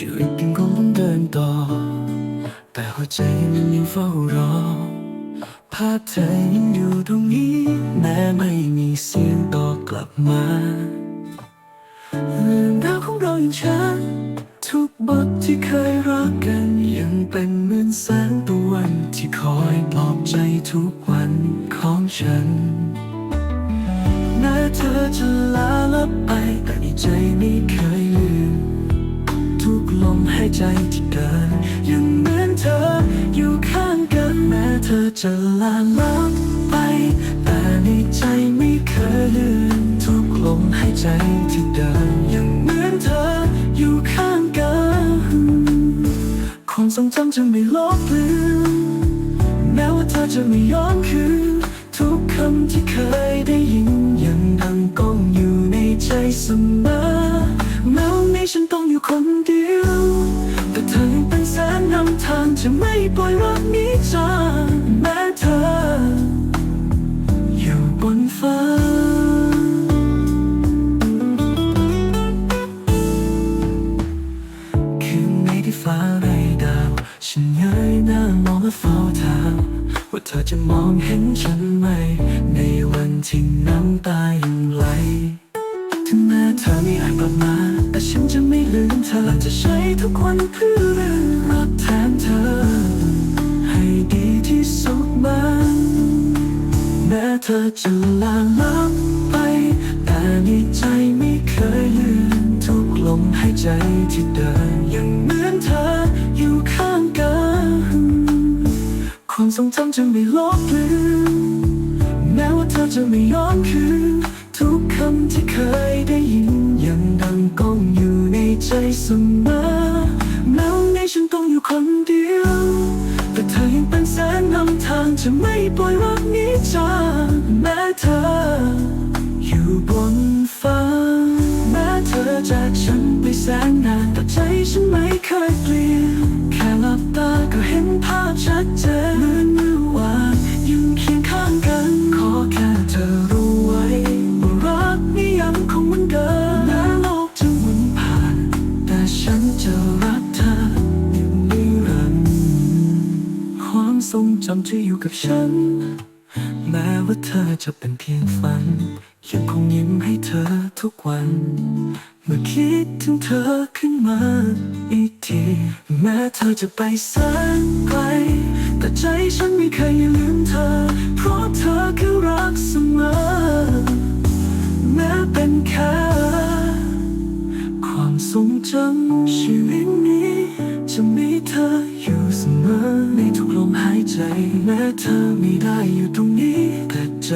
ชีวิตยังคงต้องเดินต่อ แต่หัวใจมันยังเฝ้ารอ ภาพเธอยังอยู่ตรงนี้ แม้ไม่มีเสียงตอบกลับมาเรื่องราวของเรายังชัดทุกบทที่เคยรักกัน ยังเป็นเหมือนแสงตะวันที่คอยปลอบใจทุกวันของฉันแม้เธอจะลาลับไปแต่ในใจไม่เคย ใจที่เดินยังเหมือนเธอ อยู่ข้างกันแม้เธอจะลาลับไป แต่ในใจไม่เคยลืมทุกลมหายใจที่เดินยังเหมือนเธอ อยู่ข้างกันความทรงจำจะไม่ลบเลือนแม้ว่าเธอจะไม่ย้อนคืนทุกคำที่เคยได้ยินยังดังก้องอยู่ในใจเสมอแม้วันนี้ฉันต้องอยู่คน จะไม่ปล่อยรักนี้จากแม้เธอ อยู่บนฟ้า คืนไหนที่ฟ้าไร้ดาว ฉันเงยหน้ามองและเฝ้าถามว่าเธอจะมองเห็นฉันไหม ในวันที่น้ำตายังไหลถึงแม้เธอไม่อาจกลับมา แต่ฉันจะไม่ลืมเธอและจะใช้ทุกวันเพื่อเรื่องรักเธอ สุดมันแม้เธอจะลาลับไป แต่ในใจไม่เคยลืมทุกลมหายใจที่เดินยังเหมือนเธออยู่ข้างกันความทรงจำจะไม่ลบเลือนแม้ว่าเธอจะไม่ย้อนคืนทุกคำที่เคยได้ยินยังดังก้องอยู่ในใจเสมอ จะไม่ปล่อยรักนี้จากแม้เธอ อยู่บนฟ้า แม้เธอจากฉันไปแสนนานแต่ใจฉันไม่เคยเปลี่ยน แค่หลับตาก็เห็นภาพชัดเจน ทรงจำที่อยู่กับฉัน แม้ว่าเธอจะเป็นเพียงฝัน ยังคงยิ้มให้เธอทุกวัน เมื่อคิดถึงเธอขึ้นมาอีกที แม้เธอจะไปแสนไกล แต่ใจฉันไม่เคยลืมเธอ เพราะเธอคือรักเสมอ แม้เป็นแค่ความทรงจำชีวิต แม้เธอไม่ได้อยู่ตรงนี้แต่ใจ